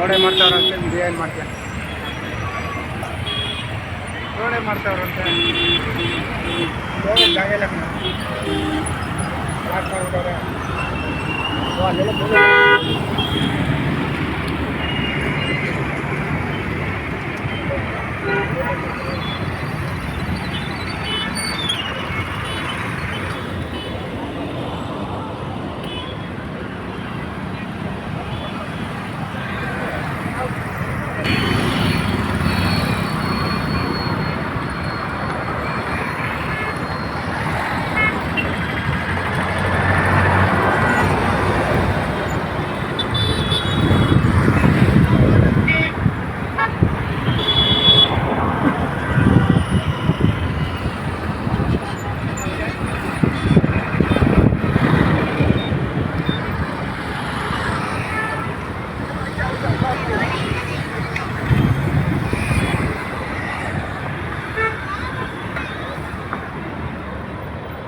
ರೋಡೆ ಮಾಡ್ತಾವ್ರಂತೆ video ಏನು ಮಾಡ್ತೀಯ ರೋಡೆ ಮಾಡ್ತಾವ್ರಂತೆ ಅಂತ ಜಾಗ ಅಲ್ಲೆಲ್ಲ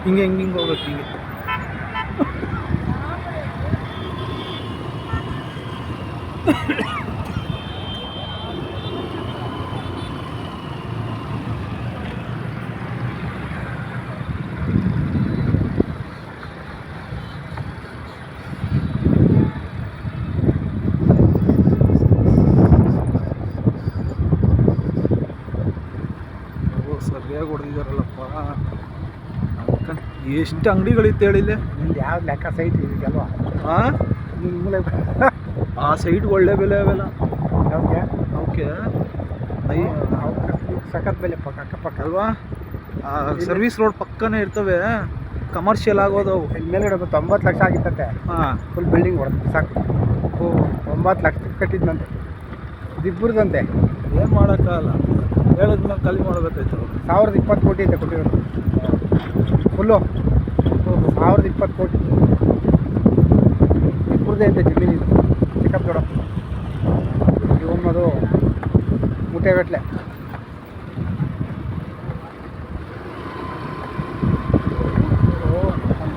ಹಿಂಗೆ ಹಿಂಗೆ ಹಿಂಗೆ ಹೋಗ್ಬೇಕು ಹಿಂಗೆ ಸರಿಯಾಗಿ ಹೊಡೆದಿದ್ದಾರಲ್ಲಪ್ಪ ಎಷ್ಟು ಅಂಗಡಿಗಳಿತ್ತು ಹೇಳಿಲ್ಲ ನಿಮ್ದು ಯಾವ ಲೆಕ್ಕ ಸೈಟ್ ಇದೆಯಲ್ವಾ? ಹಾಂ ನಿಮ್ಮಲೆ ಮೂಲೆ ಆ ಸೈಟ್ ಒಳ್ಳೆ ಬೆಲೆ ಅವೆಲ್ಲ. ನಮಗೆ ಅವಕ್ಕೆ ಸಖತ್ ಬೆಲೆ ಪಕ್ಕ ಅಕ್ಕಪಕ್ಕ ಅಲ್ವಾ? ಆ ಸರ್ವಿಸ್ ರೋಡ್ ಪಕ್ಕನೇ ಇರ್ತವೆ. ಕಮರ್ಷಿಯಲ್ ಆಗೋದು ಮೇಲ್ಗಡೆ ಒಂದು ತೊಂಬತ್ತು ಲಕ್ಷ ಆಗಿತ್ತಂತೆ. ಹಾಂ. ಫುಲ್ ಬಿಲ್ಡಿಂಗ್ ಹೊಡೆದು ಸಾಕು. ಓ. ಒಂಬತ್ತು ಲಕ್ಷ ಕಟ್ಟಿದ್ನಂತೆ. ಇದಿಬ್ಬರದಂತೆ ಏನು ಮಾಡೋಕ್ಕಾಗಲ್ಲ. ಹೇಳಿದ್ಮೇಲೆ ಖಾಲಿ ಮಾಡಬೇಕಾಯ್ತು. ಸಾವಿರದ ಇಪ್ಪತ್ತು ಕೋಟಿ ಐತೆ ಕೊಟ್ಟಿರೋದು. ಫುಲ್ಲು. ಸಾವಿರದ ಇಪ್ಪತ್ತು ಕೋಟಿ. ಇಬ್ಬರದೇ ಐತೆ ಇದು. ಚಿಕ್ಕಪ್ಪ ದೊಡ್ಡ ಇವನ್ನದು ಮುಟ್ಟೆಗಟ್ಟಲೆ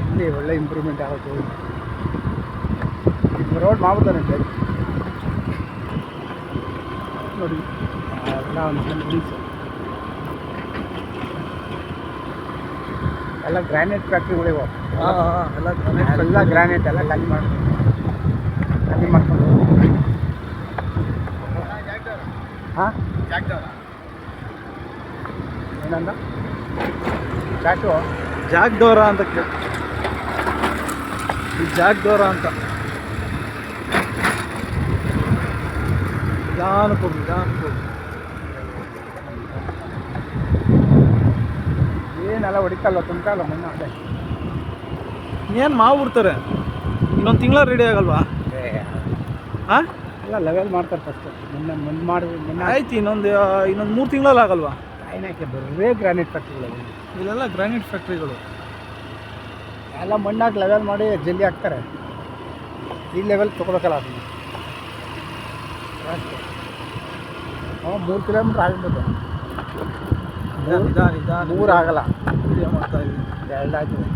ಇಲ್ಲಿ ಒಳ್ಳೆ ಇಂಪ್ರೂವ್ಮೆಂಟ್ ಆಗುತ್ತೆ. ರೋಡ್ ಮಾಡ್ಬಿಡ್ತಾನೆ ಸರ್ ನೋಡಿ. ಎಲ್ಲ ಒಂದು ಎಲ್ಲ ಗ್ರಾನೈಟ್ ಫ್ಯಾಕ್ಟ್ರಿಗಳಿವೆ ಹಾಂ ಹಾಂ ಎಲ್ಲ ಎಲ್ಲ ಗ್ರಾನೈಟ್ ಎಲ್ಲ ಖಾಲಿ ಮಾಡಿ. ಖಾಲಿ ಮಾಡ್ಕೊಂಡು. ಹಾಂ? ಏನಂದ? ಚಾಟು ಜಾಗ್ದವರ ಅಂತ ಕೇಳಿ. ಈ ಜಾಗ್ದವರ ಅಂತ. ನಿಧಾನಕ್ಕೆ ಹೋಗಿ ನಿಧಾನಕ್ಕೆ ಹೋಗಿ ಏನೆಲ್ಲ ಹೊಡಿತಲ್ಲ ತುಂಬ್ಕಲ್ಲ ಮಣ್ಣು ಅದೇ. ಏನು ಮಾಡ್ಬಿಡ್ತಾರೆ ಇನ್ನೊಂದು ತಿಂಗಳ ರೆಡಿ ಆಗಲ್ವಾ? ಹಾಂ ಎಲ್ಲ ಲೆವೆಲ್ ಮಾಡ್ತಾರೆ ಫಸ್ಟ್ ಮೊನ್ನೆ ಮುಂದೆ ಮಾಡಿ ಮೊನ್ನೆ ಆಯ್ತು ಇನ್ನೊಂದು ಇನ್ನೊಂದು ಮೂರು ತಿಂಗಳಲ್ಲಿ ಆಗಲ್ವಾ? ಕಾಯಿನಾಕೆ ಬರೇ ಗ್ರಾನೈಟ್ ಫ್ಯಾಕ್ಟ್ರಿಗಳು ಇಲ್ಲೆಲ್ಲ ಗ್ರಾನೈಟ್ ಫ್ಯಾಕ್ಟ್ರಿಗಳು ಎಲ್ಲ ಮಣ್ಣಾಗಿ ಲೆವೆಲ್ ಮಾಡಿ ಜಲ್ದಿ ಹಾಕ್ತಾರೆ. ಈ ಲೆವೆಲ್ ತೊಗೊಬೇಕಲ್ಲ ಅದು ಮೂರು ಕಿಲೋಮೀಟ್ರ್ ಆಗ್ಬೋದು. ಮೂರು ಆಗಲ್ಲ ಮಾಡ್ತಾ ಇದ್ದೀವಿ ಎರಡು ಆಗ್ತದೆ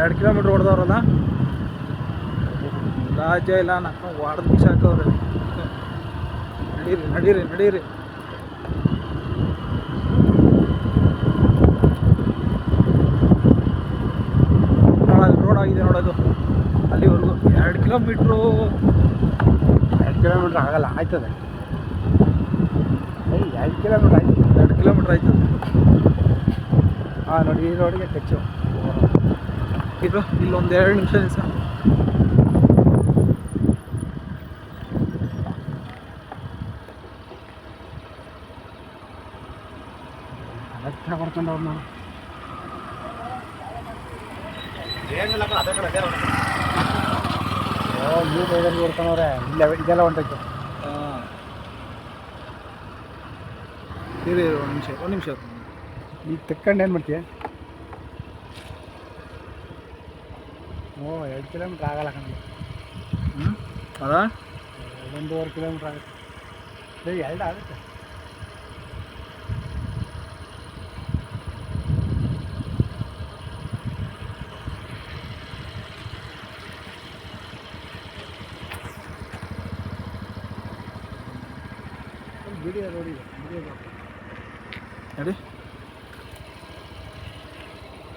ಎರಡು ಕಿಲೋಮೀಟ್ರ್ ಹೊಡೆದವ್ರಲ್ಲ ರಾಜ್ಯ ಇಲ್ಲ ನಾನು ವಾಡ್ದು ಬಿಸಾಕವ್ರೆ ನಡೀರಿ ನಡೀರಿ ನಡೀರಿ. ರೋಡ್ ಆಗಿದೆ ನೋಡೋದು. ಅಲ್ಲಿವರೆಗೂ ಎರಡು ಕಿಲೋಮೀಟ್ರು. ಎರಡು ಕಿಲೋಮೀಟ್ರ್ ಆಗಲ್ಲ ಆಯ್ತದೆ. ಎರಡು ಕಿಲೋಮೀಟ್ರ್ ಆಯ್ತು. ಎರಡು ಕಿಲೋಮೀಟ್ರ್ ಆಯ್ತದೆ ಹಾಂ ನೋಡಿ ಈ ರೋಡ್ಗೆ ಟಚ್ಚು ಇದು ಇಲ್ಲೊಂದು ಎರಡು ನಿಮಿಷ ನಿಲ್ಸ ಹತ್ರ ಬರ್ಕೊಂಡು ಅವ್ರು ನಾನು ಓ ಈ ರೋಡಲ್ಲಿ ಹೊಡ್ಕೊಂಡವ್ರೆ ಇಲ್ಲ ಇದೆಲ್ಲ ಹೊಂಟೈತೆ ಹಾಂ ಇರಿ ಇರಿ, ಒಂದು ನಿಮಿಷ ಒಂದು ನಿಮಿಷ ಈಗ ತಕ್ಕೊಂಡು ಏನು ಮಾಡ್ತೀಯ? ಓ ಎರಡು ಕಿಲೋಮೀಟ್ರ್ ಆಗಲ್ಲ ಕಣ. ಹ್ಞೂ ಅದಾ ಒಂದೂವರೆ ಕಿಲೋಮೀಟ್ರ್ ಆಗುತ್ತೆ. ಎರಡು ಆಗುತ್ತೆ ವಿಡಿಯೋ ನೋಡಿದೆ ವಿಡಿಯೋ ನಡಿ ನಡಿ ಇಲ್ಲಿ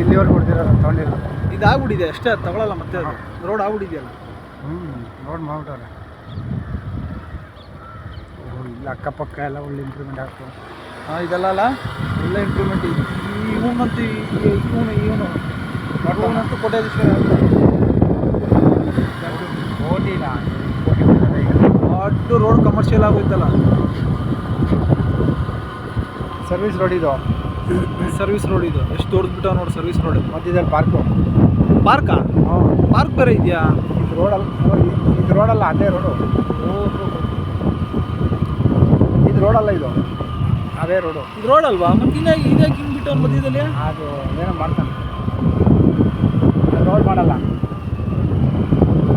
ಇಲ್ಲಿವರೆಗೆ ಕೊಡ್ತಿರೋದು ತಗೊಂಡಿಲ್ಲ. ಇದಾಗ್ಬಿಟ್ಟಿದೆ ಅಷ್ಟೇ ಅದು ತಗೊಳಲ್ಲ ಮತ್ತೆ ಅದು. ರೋಡ್ ಆಗ್ಬಿಟ್ಟಿದೆಯಲ್ಲ. ಹ್ಞೂ ರೋಡ್ ಮಾಡ್ಬಿಟ್ಟವ್ರೆ. ಇಲ್ಲ ಅಕ್ಕಪಕ್ಕ ಎಲ್ಲ ಒಳ್ಳೆ ಇಂಪ್ರೂವ್ಮೆಂಟ್ ಆಗ್ತದೆ. ಹಾಂ ಇದೆಲ್ಲ ಅಲ್ಲ ಒಳ್ಳೆ ಇಂಪ್ರೂವ್ಮೆಂಟ್ ಇದೆ. ಮತ್ತು ಇವನು ಇವನು ಕೋಟ್ಯಾಧೀಶ್ವರ ಕೋಟಿ ಇಲ್ಲ ಕೋಟಿ ದೊಡ್ಡ ರೋಡ್ ಕಮರ್ಷಿಯಲ್ ಆಗೋಯ್ತಲ್ಲ. ಸರ್ವಿಸ್ ರೋಡ್ ಇದು. ಸರ್ವಿಸ್ ರೋಡ್ ಇದು. ಎಷ್ಟು ಬಿಟ್ಟ ನೋಡಿ ಸರ್ವಿಸ್ ರೋಡ್ ಮಧ್ಯದಲ್ಲಿ ಪಾರ್ಕು ಪಾರ್ಕಾ ಪಾರ್ಕ್ ಬೇರೆ ಇದೆಯಾ? ಇದು ರೋಡಲ್ಲ ಇದು ರೋಡಲ್ಲ ಅದೇ ರೋಡು ಇದು ರೋಡಲ್ಲ ಇದು. ಅದೇ ರೋಡು ಇದು ರೋಡ್ ಅಲ್ವಾ? ಮತ್ತೆ ಇದೇ ಇದಾಗಿ ಹಿಂಗೆ ಬಿಟ್ಟು ಮಧ್ಯದಲ್ಲಿ? ಅದು ಏನೋ ಮಾಡ್ತಾನೆ. ರೋಡ್ ಮಾಡಲ್ಲ.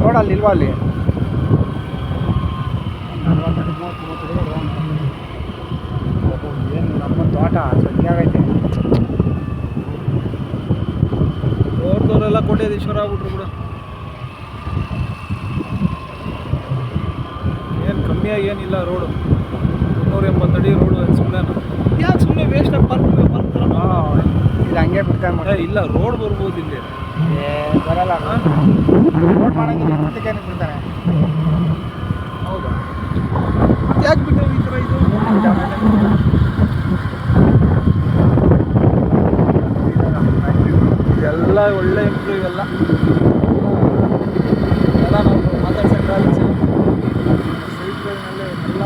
ರೋಡಲ್ಲಿ ಇಲ್ವಾ ಅಲ್ಲಿ? ಏನು ನಮ್ಮ ತೋಟ ಸಂಜೆ ರೋಡ್ದವರೆಲ್ಲ ಕೊಟ್ಟಿದ್ದು ಈಶ್ವರ ಆಗ್ಬಿಟ್ರು ಕೂಡ. ಏನು ಕಮ್ಮಿಯಾಗಿ ಏನಿಲ್ಲ ರೋಡು. ಮುನ್ನೂರ ಎಂಬತ್ತಡಿ ರೋಡು ಸುಮ್ಮನೆ ಯಾಕೆ ಸುಮ್ಮನೆ ವೇಸ್ಟ್ ಆಗಿ ಪಾರ್ಕ್ ಹಾಂ ಇದು ಹಂಗೆ ಬಿಡ್ತಾ ಇಲ್ಲ ರೋಡ್ ಬರ್ಬೋದು ಇಲ್ಲಿ. ಬರಲ್ಲ ರೋಡ್ ಮಾಡಂಗಿಲ್ಲ ಮುಂದಕ್ಕೆ ಬಿಡ್ತಾನೆ ಹೌದಾ ಯಾಕೆ ಈ ಥರ ಇದು ಎಲ್ಲ ಒಳ್ಳೆ ಇಂಪ್ರೂವ್ ಎಲ್ಲ ಎಲ್ಲ ನಾವು ಮಾತಾಡ್ಸೋಕ್ಕಾಗಲ್ಲ ಸೈಟ್ಗಳನ್ನೆಲ್ಲ ಎಲ್ಲ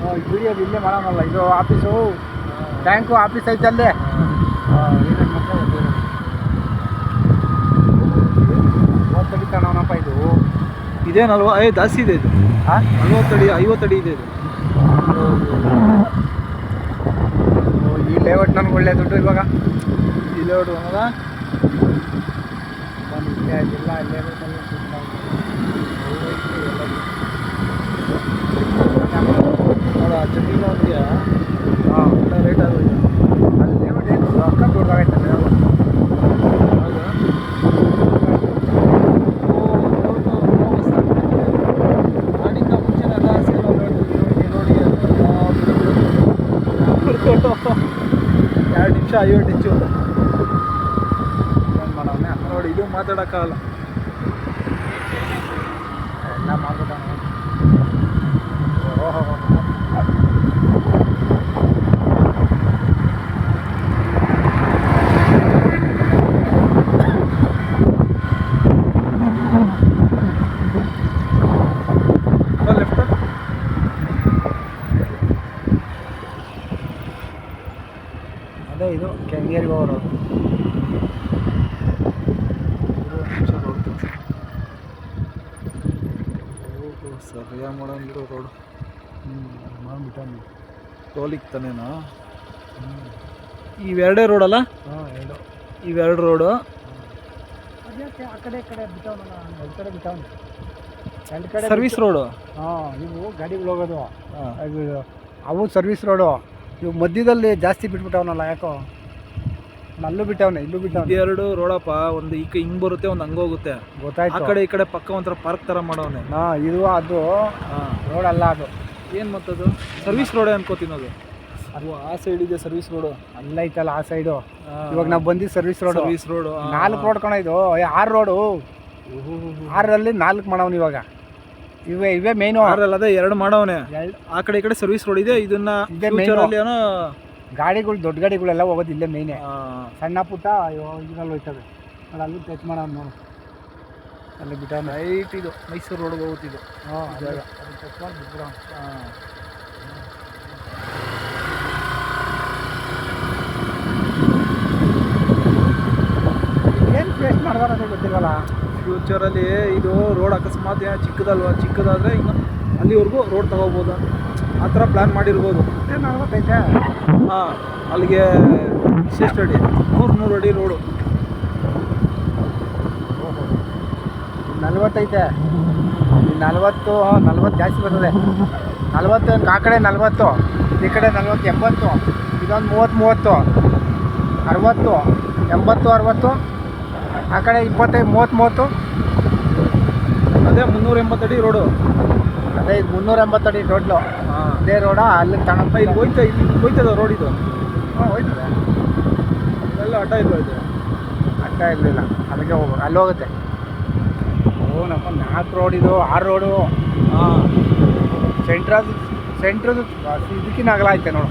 ನಾವು ಇಲ್ಲೇ ಮಾಡೋಣಲ್ಲ ಇದು ಆಫೀಸು ಬ್ಯಾಂಕು ಆಫೀಸ್ ಐತೆ ಅಲ್ಲೇ. ಇದು. ಇದೇ ನಲ್ವ ಏ ಜಾಸ್ತಿ ಇದೆ ಇದು. ನಲ್ವತ್ತಡಿ ಐವತ್ತಡಿ ಇದೆ ಇದು. ಈ ಲೇಔಟ್ ನನಗೆ ಒಳ್ಳೆ ದುಡ್ಡು ಇವಾಗ. ಈ ಲೇಔಟ್ ಅನ್ನೋದ ಇಲ್ಲ ಆಗಿಲ್ಲ. ನೋಡ ಅಂತೀಯ ಹಾಂ ಎಲ್ಲ ರೇಟ್ ಆಗೋಯ್ತು ಅಲ್ಲಿ ಲೇಔಟ್ ಏನು ರೊಕ್ಕ ದೊಡ್ಡದಾಗೈತೆ ಎರಡು ನಿಮಿಷ ಐವತ್ತು ಹೆಚ್ಚು ನೋಡಿ ಇದು ಮಾತಾಡೋಕ್ಕಾಗಲ್ಲ. ಟೋಲಿಗೆ ತಾನೇನಾ? ಇವೆರಡೇ ರೋಡಲ್ಲ ಹಾಂ ಎರಡು. ಇವೆರಡು ರೋಡು ಆ ಕಡೆ ಕಡೆ ಕಡೆ ಬಿಟ್ಟವನು. ಎರಡು ಕಡೆ ಸರ್ವಿಸ್ ರೋಡು ಹಾಂ ಇವು ಗಾಡಿಗಳು ಹೋಗೋದು. ಅವು ಸರ್ವಿಸ್ ರೋಡು ಇವು ಮಧ್ಯದಲ್ಲಿ ಜಾಸ್ತಿ ಬಿಟ್ಬಿಟ್ಟವನಲ್ಲ ಯಾಕೋ? ಅಲ್ಲೂ ಬಿಟ್ಟವನೆ ಇಲ್ಲೂ ಬಿಟ್ಟವನೆ. ಎರಡು ರೋಡಪ್ಪ ಒಂದು ಈಗ ಹಿಂಗ್ ಬರುತ್ತೆ ಒಂದು ಹಂಗೋಗುತ್ತೆ ಆ ಗೊತ್ತಾಯ್ತು. ಕಡೆ ಈ ಕಡೆ ಪಕ್ಕ ಒಂಥರ ಪಾರ್ಕ್ ತರ ಮಾಡವನೆ. ಹಾಂ ಇದು ಅದು ಹಾಂ. ರೋಡ್ ಅಲ್ಲ ಅದು. ಏನು ಮತ್ತದು ಸರ್ವಿಸ್ ರೋಡೇ ಅನ್ಕೋತೀನಿ ಅದು. ಅದು ಆ ಸೈಡ್ ಇದೆ ಸರ್ವಿಸ್ ರೋಡು ಅಲ್ಲೈತಲ್ಲ ಆ ಸೈಡು ಇವಾಗ ನಾವು ಬಂದಿದ್ದು ಸರ್ವಿಸ್ ರೋಡು ಸರ್ವಿಸ್ ರೋಡು ನಾಲ್ಕು ರೋಡ್ ಕಣ ಇದು. ಆರು ರೋಡು ಆರರಲ್ಲಿ ನಾಲ್ಕು ಮಾಡವನು ಇವಾಗ. ಇವೇ ಇವೇ ಮೇನು ಆರಲ್ಲ ಅದೇ ಎರಡು ಮಾಡವನೆ. ಆ ಕಡೆ ಈ ಕಡೆ ಸರ್ವಿಸ್ ರೋಡ್ ಇದೆ ಇದನ್ನ ಇದೆ ಏನೋ ಗಾಡಿಗಳು ದೊಡ್ಡ ಗಾಡಿಗಳೆಲ್ಲ ಹೋಗೋದು ಇಲ್ಲೇ ಮೇಯ್ನೆ ಸಣ್ಣ ಪುಟ್ಟ ಇದ್ರಲ್ಲಿ ಹೋಯ್ತವೆ ಅಲ್ಲಿ ಟಚ್ ಮಾಡೋಣ ನೋಡು. ಅಲ್ಲಿ ಬಿಟ್ಟ ನೈಟ್ ಇದು ಮೈಸೂರು ರೋಡ್ಗೆ ಹೋಗುತ್ತಿದ್ದು ಹಾಂ ಜಾಗ. ಮಾಡಿ ಬಿಟ್ಬಿಡೋಣ ಏನು ಫೇಸ್ ಮಾಡ್ದಾರ ಅಂತ ಗೊತ್ತಿಲ್ವಲ್ಲ ಫ್ಯೂಚರಲ್ಲಿ ಇದು ರೋಡ್ ಅಕಸ್ಮಾತ್ ಏನೋ ಚಿಕ್ಕದಲ್ವಾ? ಚಿಕ್ಕದಾದರೆ ಇನ್ನು ಅಲ್ಲಿವರೆಗೂ ರೋಡ್ ತಗೋಬೋದು. ಆ ಥರ ಪ್ಲ್ಯಾನ್ ಮಾಡಿರ್ಬೋದು. ಏನು ಹಾಂ ಅಲ್ಲಿಗೆ ವಿಶೇಷ ಅಡಿ ನೂರು ನೂರು ಅಡಿ ರೋಡು ನಲ್ವತ್ತೈತೆ. ನಲ್ವತ್ತು ನಲ್ವತ್ತು ಜಾಸ್ತಿ ಬರ್ತದೆ. ನಲ್ವತ್ತು ಆ ಕಡೆ ನಲ್ವತ್ತು ಈ ಕಡೆ ನಲ್ವತ್ತು ಎಂಬತ್ತು ಇದೊಂದು ಮೂವತ್ತು ಮೂವತ್ತು ಅರವತ್ತು ಎಂಬತ್ತು ಅರವತ್ತು ಆ ಕಡೆ ಇಪ್ಪತ್ತೈದು ಮೂವತ್ತು ಮೂವತ್ತು. ಅದೇ ಮುನ್ನೂರ ಎಂಬತ್ತಡಿ ರೋಡು. ಅದೇ ಇದು ಮುನ್ನೂರ ಎಂಬತ್ತಡಿ ರೋಡ್ಲು. ಅದೇ ರೋಡ ಅಲ್ಲಿ ತಗೊಂಡ ಇಲ್ಲಿ ಹೋಯ್ತಾ ಇಲ್ಲಿ ಹೋಯ್ತದ ರೋಡ್ ಇದು? ಹಾಂ ಹೋಯ್ತದೆ. ಎಲ್ಲ ಅಡ್ಡ ಇಲ್ಲ ಇದು? ಅಡ್ಡ ಇರಲಿಲ್ಲ. ಅದಕ್ಕೆ ಹೋಗ್ಬೇಕು ಅಲ್ಲಿ ಹೋಗುತ್ತೆ. ನಮ್ಮ ನಾಲ್ಕು ರೋಡ್ ಇದು, ಆರು ರೋಡು ಹಾಂ. ಸೆಂಟ್ರದು ಸೆಂಟ್ರದು ಇದಕ್ಕಿನ ಅಗಲ ಐತೆ ನೋಡು.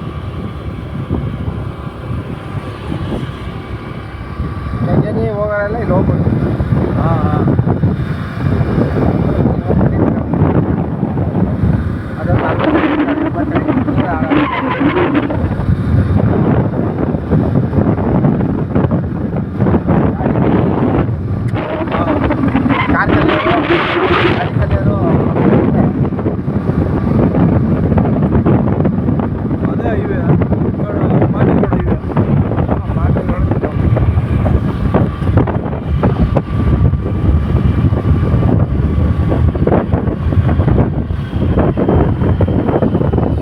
ಹೋಗೋಲ್ಲ ಇಲ್ಲಿ ಹೋಗ್ಬೋದು ಹಾಂ ಹಾಂ ಅದೊಂದು ಅರವತ್ತೈದು, ಎಪ್ಪತ್ತೈದು, ನೂರ ಕಾರ್ ಕಲಿಯೋರು ಗಾಡಿ ಕಲಿಯೋರು ಅದೇ ಇವೆ ಮಾನಿ ರೋಡ್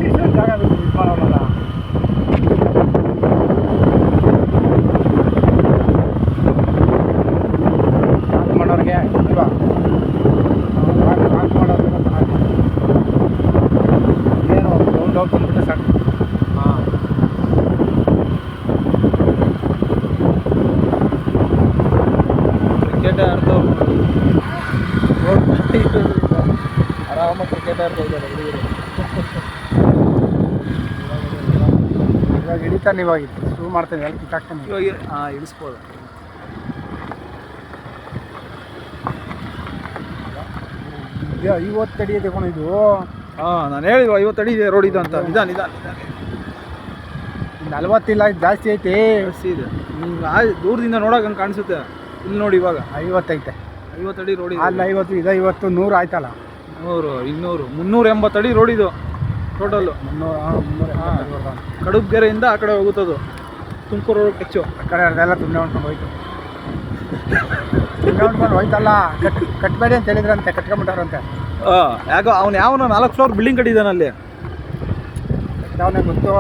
ಇವೆ ಜಾಗ ಬಿಟ್ಟು ಇದು ಮಾಡೋರಲ್ಲ ಪಾಸ್ ಮಾಡೋರಿಗೆ ಇಲ್ವಾ ಪಾಸ್ ಪಾಸ್ ಮಾಡೋರಿಗೆ ಪಾಸ್. ಏನು ರೌಂಡ್ ಹೋಗಿ ಬಂದ್ಬಿಟ್ರೆ ಸಾಕು ಹಾಂ ಕ್ರಿಕೆಟ್ ಆಡ್ತವ್ರು ರೋಡ್ ಆರಾಮಾಗಿ ಕ್ರಿಕೆಟ್ ಆಡ್ತಾ ಇದ್ದಾರೆ ಹುಡುಗರು. ಇವಾಗ ಹಿಡಿತಾನೆ ಇವಾಗ ಶುರು ಮಾಡ್ತಾನೆ ಎಲ್ಲ ಕಿತ್ತಾಕ್ತಾನೆ ಇವಾಗ ಹಾಂ ಇಳಿಸ್ಬೋದು. ಐವತ್ತು ಅಡಿ ಇದೆ ಕೊಣ ಇದು. ಹಾಂ ನಾನು ಹೇಳಿದ್ವು ಐವತ್ತು ಅಡಿ ಇದೆ ರೋಡ್ ಇದು ಅಂತ. ನಿಧಾನ ನಿಧಾನ ನಲ್ವತ್ತಿಲ್ಲ ಇದು ಜಾಸ್ತಿ ಐತಿ. ಜಾಸ್ತಿ ಇದೆ. ನಿಮ್ಗೆ ಆ ದೂರದಿಂದ ನೋಡೋಕೆ ಹಂಗೆ ಕಾಣಿಸುತ್ತೆ. ಇಲ್ಲಿ ನೋಡಿ ಇವಾಗ. ಐವತ್ತೈತೆ. ಐವತ್ತು ಅಡಿ ರೋಡ್ ಅಲ್ಲಿ ಐವತ್ತು ಇದು ಇವತ್ತು ನೂರು ಆಯ್ತಲ್ಲ. ನೂರು ಇನ್ನೂರು ಮುನ್ನೂರ ಎಂಬತ್ತು ಅಡಿ ರೋಡ್ ಇದು. ಟೋಟಲ್ ಮುನ್ನೂರು ಹಾಂ. ಕಡುಬ್ಗೆರೆಯಿಂದ ಆ ಕಡೆ ಹೋಗುತ್ತದು. ತುಮಕೂರು ರೋಡ್ ಹೆಚ್ಚು. ಆ ಕಡೆ ಅದೆಲ್ಲ ತುಂಬ ಹೊಂಡ್ಕೊಂಡು ಹೋಯ್ತು. ತುಂಬ ಹೋಯ್ತಲ್ಲ ಕಟ್ ಕಟ್ಬೇಡಿ ಅಂತ ಹೇಳಿದ್ರಂತೆ ಕಟ್ಕೊಂಬಿಟ್ಟವ್ರಂತೆ ಹಾಂ ಯಾಕೋ ಅವ್ನು ಯಾವನೋ ನಾಲ್ಕು ಫ್ಲೋರ್ ಬಿಲ್ಡಿಂಗ್ ಕಟ್ಟಿದ್ದಾನೆ ಅಲ್ಲಿ ಗೊತ್ತು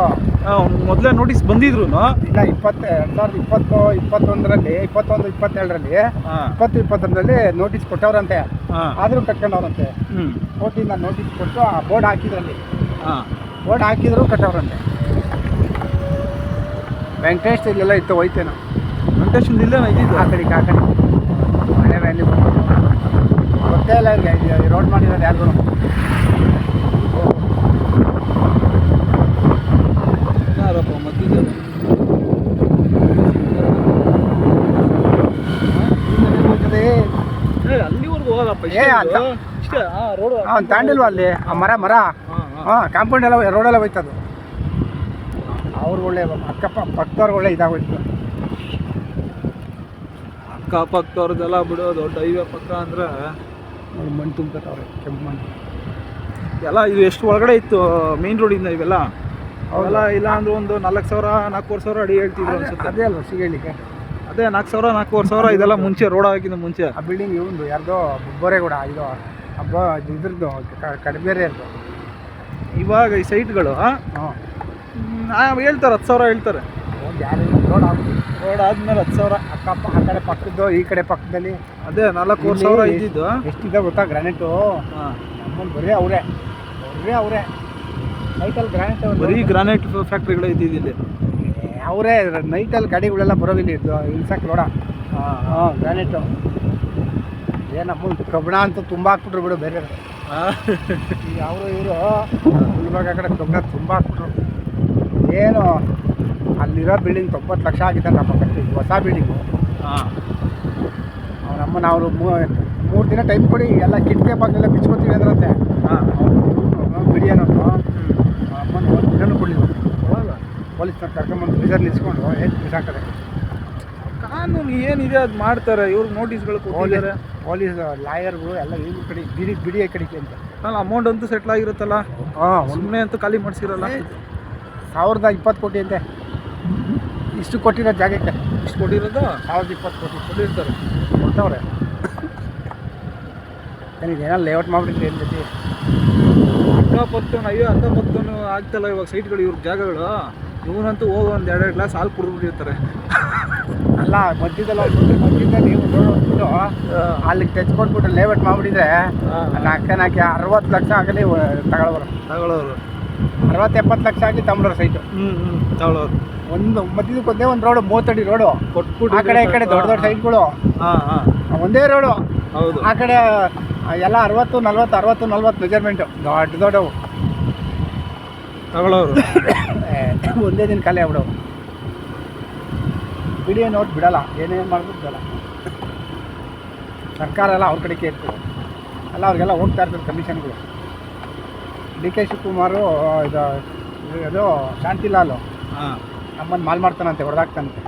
ಮೊದಲೇ ನೋಟಿಸ್ ಬಂದಿದ್ರು ಇಲ್ಲ ಇಪ್ಪತ್ತು ಎರಡು ಸಾವಿರದ ಇಪ್ಪತ್ತು ಇಪ್ಪತ್ತೊಂದರಲ್ಲಿ ಇಪ್ಪತ್ತೊಂದು ಇಪ್ಪತ್ತೆರಡರಲ್ಲಿ ಇಪ್ಪತ್ತು ಇಪ್ಪತ್ತೊಂದರಲ್ಲಿ ನೋಟಿಸ್ ಕೊಟ್ಟವ್ರಂತೆ. ಹಾಂ. ಆದರೂ ಕಟ್ಕೊಂಡವ್ರಂತೆ. ಹ್ಞೂ ಕೋರ್ಟಿಂದ ನೋಟಿಸ್ ಕೊಟ್ಟು ಆ ಬೋರ್ಡ್ ಹಾಕಿದ್ರಲ್ಲಿ. ಹಾಂ. ಬೋರ್ಡ್ ಹಾಕಿದ್ರು ಕಟ್ಟವ್ರಂತೆ. ವೆಂಕಟೇಶ್ ಇಲ್ಲೆಲ್ಲ ಇತ್ತು ಹೋಯ್ತೇನೋ. ವೆಂಕಟೇಶ್ ಇಲ್ಲೇ ಇದ್ದಿದ್ದು? ಆ ಕಡೆಗೆ ಆ ಕಡೆ. ಮಳೆ ವ್ಯಾಲಿ ಗೊತ್ತೇ ಇಲ್ಲ ರೋಡ್ ಮಾಡಿರೋದು ಯಾರಿಗೂ ಯಾರಪ್ಪ ಮಧ್ಯದಲ್ಲಿ ಏ, ಅಲ್ಲಿವರೆಗೂ ಹೋಗಪ್ಪ ಏ, ಅಂತ- ಅವ್ನು ತಾಂಡಿಲ್ವಾ ಅಲ್ಲಿ? ಆ ಮರ ಮರ? ಹಾಂ ಕಾಂಪೌಂಡ್ ಎಲ್ಲ ರೋಡೆಲ್ಲ ಹೋಯ್ತದು. ಅವ್ರು ಒಳ್ಳೆ ಅಕ್ಕಪ್ಪ ಪಕ್ಕದವ್ರಿಗೆ ಒಳ್ಳೆ ಇದಾಗೋಯ್ತು. ಅಕ್ಕಪಕ್ಕದವ್ರದ್ದೆಲ್ಲ ಬಿಡು ದೊಡ್ಡ ಹೈವೇ ಪಕ್ಕ ಅಂದ್ರೆ ಮಣ್ಣು ತುಂಬ್ಕೊತಾವ್ರೆ ಕೆಂಪು ಮಣ್ಣು. ಎಲ್ಲ ಇದು ಎಷ್ಟು ಒಳಗಡೆ ಇತ್ತು ಮೇನ್ ರೋಡಿಂದ ಇವೆಲ್ಲ. ಅವೆಲ್ಲ ಇಲ್ಲ ಅಂದ್ರೆ ಒಂದು ನಾಲ್ಕು ಸಾವಿರ ನಾಲ್ಕೂವರೆ ಸಾವಿರ ಅಡಿ ಹೇಳ್ತಿದ್ರು ಅನ್ಸುತ್ತೆ. ಅದೇ ಅಲ್ವ ಸಿಗಲಿಕ್ಕೆ? ಅದೇ ನಾಲ್ಕು ಸಾವಿರ ನಾಲ್ಕೂವರೆ ಸಾವಿರ ಇದೆಲ್ಲ ಮುಂಚೆ ರೋಡ್ ಹಾಕಿದ ಮುಂಚೆ. ಆ ಬಿಲ್ಡಿಂಗ್ ಇವಂದು ಯಾರ್ದೋ ಬೊಬ್ಬರೇಗೌಡ ಇದು ಹಬ್ಬ ಇದ್ರದ್ದು ಕಡಿಮೆ ಇರ್ದು ಇವಾಗ ಈ ಸೈಟ್ಗಳು ಹಾಂ? ಹೇಳ್ತಾರೆ ಹತ್ತು ಸಾವಿರ ಹೇಳ್ತಾರೆ. ರೋಡ್ ರೋಡ್ ಆದ್ಮೇಲೆ ಹತ್ತು ಸಾವಿರ. ಅಕ್ಕಪ್ಪ ಆ ಕಡೆ ಪಕ್ಕದ್ದು ಈ ಕಡೆ ಪಕ್ಕದಲ್ಲಿ. ಅದೇ ನಾಲ್ಕೂವರೆ ಸಾವಿರ ಇದ್ದಿದ್ದು. ಎಷ್ಟಿದೆ ಗೊತ್ತಾ ಗ್ರಾನೈಟು ಹಾಂ. ನಮ್ಮಲ್ಲಿ ಬರೀ ಅವರೇ. ಬರೀ ಅವರೇ. ನೈಟಲ್ಲಿ ಗ್ರಾನೈಟ್ ಬರೀ ಗ್ರಾನೈಟ್ ಫ್ಯಾಕ್ಟ್ರಿಗಳು ಇದ್ದಿದ್ದಿಲ್ಲ ಅವರೇ ನೈಟಲ್ಲಿ ಗಾಡಿಗಳೆಲ್ಲ ಬರೋವಿಲ್ಲ ಇದು ಇಳ್ಸಕ್ಕೆ ನೋಡ. ಹಾಂ ಗ್ರಾನೈಟು. ಏನಪ್ಪ ಕಬ್ಬಣ ಅಂತ ತುಂಬ ಹಾಕ್ಬಿಟ್ರು ಬಿಡು ಬೇರೆ ಈಗ ಅವರು ಇವರು ಇವಾಗ ಕಡೆ ಕಬ್ಬಣ ತುಂಬ ಹಾಕ್ಬಿಟ್ರು. ಏನು ಅಲ್ಲಿರೋ ಬಿಲ್ಡಿಂಗ್ ತೊಂಬತ್ತು ಲಕ್ಷ ಆಗಿದೆ ನಮ್ಮ ಕಟ್ಟಿ ಹೊಸ ಬಿಲ್ಡಿಂಗು ಹಾಂ. ಅವನಮ್ಮನ ಅವರು ಮೂರು ದಿನ ಟೈಮ್ ಕೊಡಿ ಎಲ್ಲ ಕಿಟಕಿ ಬಾಗಿಲೆಲ್ಲ ಬಿಚ್ಕೋತೀವಿ ಅಂದ್ರಂತೆ. ಹಾಂ. ಬಿಡಿ ಅನ್ನೋದು. ಪೊಲೀಸ್ನವ್ರು ಕರ್ಕೊಂಬಂದು ಬೀಸರ್ ನಿಲ್ಸ್ಕೊಂಡು ಏನು ಬಿಸಾಕದೆ ಕಾನೂನು ಏನಿದೆ ಅದು ಮಾಡ್ತಾರೆ. ಇವ್ರಿಗೆ ನೋಟಿಸ್ಗಳು ಕೊಟ್ಟಿದ್ದಾರೆ. ಪೊಲೀಸ್ ಲಾಯರ್ಗಳು ಎಲ್ಲ ಇವ್ರ ಕಡೆ ಬಿಡಿ ಬಿಡಿ ಕಡೆಗೆ ಅಂತ. ಅಲ್ಲ ಅಮೌಂಟ್ ಅಂತೂ ಸೆಟ್ಲ್ ಆಗಿರುತ್ತಲ್ಲ? ಹಾಂ ಸುಮ್ಮನೆ ಅಂತೂ ಖಾಲಿ ಮಾಡಿಸಿರಲ್ಲ? ಸಾವಿರದ ಇಪ್ಪತ್ತು ಕೋಟಿ ಅಂತೆ. ಇಷ್ಟು ಕೊಟ್ಟಿರೋ ಜಾಗಕ್ಕೆ. ಇಷ್ಟು ಕೊಟ್ಟಿರೋದು? ಸಾವಿರದ ಇಪ್ಪತ್ತು ಕೋಟಿ. ಕೊಟ್ಟಿರ್ತಾರೆ. ಕೊಡ್ತವ್ರೆ ಏನೋ ಲೇಔಟ್ ಮಾಡಿಬಿಟ್ರಿ ಏನು ಜೊತೆ? ಅಕ್ಕಪಕ್ಕನು ಅಯ್ಯೋ ಅಕ್ಕಪಕ್ಕನು ಆಗ್ತಲ್ಲ ಇವಾಗ ಸೈಟ್ಗಳು ಇವ್ರ ಜಾಗಗಳು. ಇವನಂತೂ ಹೋಗಿ ಒಂದು ಎರಡೆರಡು ಗ್ಲಾಸ್ ಹಾಲು ಕುಡಿದ್ಬಿಟ್ಟಿರ್ತಾರೆ. ಅಲ್ಲ ಮಧ್ಯದಲ್ಲಿ ಒಂದು ಮಧ್ಯದಲ್ಲಿ ಒಂದು ರೋಡ್ ಹೋಗ್ಬಿಟ್ಟು ಅಲ್ಲಿಗೆ ತೆಚ್ಕೊಂಡ್ಬಿಟ್ಟು ಲೇಔಟ್ ಮಾಡಿಬಿಟ್ಟಿದ್ರೆ ನಾಲ್ಕು ನಾಲ್ಕು ಅರವತ್ತು ಲಕ್ಷ ಆಗಲಿ ತಗೊಳ್ಳೋರು ತಗೊಳ್ಳೋರು ಅರವತ್ತು ಎಪ್ಪತ್ತು ಲಕ್ಷ ಆಗಲಿ ತಗೊಂಡ್ರು ಸೈಟು. ಹ್ಞೂ ಹ್ಞೂ ತಗೊಳ್ಳೋರು ಒಂದು ಮಧ್ಯದಕ್ಕೆ ಒಂದೇ ಒಂದು ರೋಡು ಮೂವತ್ತಡಿ ರೋಡು. ಕೊಟ್ಬಿಟ್ಟು ಆ ಕಡೆ ಈ ಕಡೆ ದೊಡ್ಡ ದೊಡ್ಡ ಸೈಟ್ಗಳು. ಹಾಂ ಹಾಂ. ಒಂದೇ ರೋಡು. ಹೌದು. ಆ ಕಡೆ ಎಲ್ಲ ಅರವತ್ತು ನಲ್ವತ್ತು ಅರವತ್ತು ನಲ್ವತ್ತು ಮೆಜರ್ಮೆಂಟು ದೊಡ್ಡ ದೊಡ್ಡವು. ತಗೊಳ್ಳೋರು. ಒಂದೇ ದಿನ ಖಾಲಿ ಆಗ್ಬಿಡವು ವಿಡಿಯೋ ನೋಟ್ ಬಿಡಲ್ಲ ಏನೇನು ಮಾಡಿದ್ರು ಬಿಡಲ್ಲ. ಸರ್ಕಾರ ಎಲ್ಲ ಅವ್ರ ಕಡೆ ಕೇಳ್ತಾರೆ ಎಲ್ಲ ಅವ್ರಿಗೆಲ್ಲ ಹೋಗ್ತಾ ಇರ್ತಾರೆ ಕಮಿಷನ್ಗಳು. ಡಿ ಕೆ ಶಿವಕುಮಾರು ಇದು ಇದು ಶಾಂತಿಲಾಲು ಹಾಂ. ನಮ್ಮನ್ನು ಮಾಲ್ ಮಾಡ್ತಾನಂತೆ ಹೊಡೆದಾಗ್ತಾನಂತೆ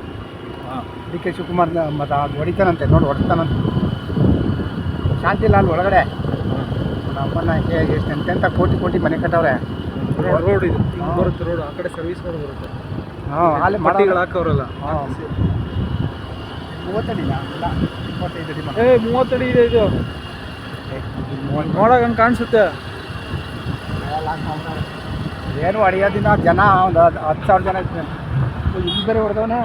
ಹಾಂ. ಡಿ ಕೆ ಶಿವಕುಮಾರ್ ಮತ್ತು ಅದು ಹೊಡಿತಾನಂತೆ ನೋಡಿ ಹೊಡ್ತಾನಂತೆ. ಶಾಂತಿಲಾಲ್ ಒಳಗಡೆ ನಮ್ಮನ್ನ ಎಷ್ಟು ಎಂತೆಂಥ ಕೋಟಿ ಕೋಟಿ ಮನೆ ಕಟ್ಟವ್ರೆ. ರೋಡ್ ರೋಡ್ ಇದು. ಬರುತ್ತೆ ರೋಡ್ ಆ ಕಡೆ ಸರ್ವಿಸ್ ರೋಡ್ ಬರುತ್ತೆ. ಹಾಂ ಅಲ್ಲಿ ಮಟ್ಟಿಗಳು ಹಾಕೋರಲ್ಲ ಹಾಕವ್ರಲ್ಲ. ಹಾಂ. ಮಾಡು. ಏ ಮೂವತ್ತಡಿ ಇದೆ ಇದು. ನೋಡಕ್ ಹಂಗೆ ಕಾಣಿಸುತ್ತೆ. ಏನು ಅಡಿಯೋದಿನ ಜನ ಒಂದು ಹತ್ತು ಸಾವಿರ ಜನ ಇರ್ತಾರೆ ಇಲ್ಲಿ ಬೇರೆ ಹೊಡೆದವನೇ?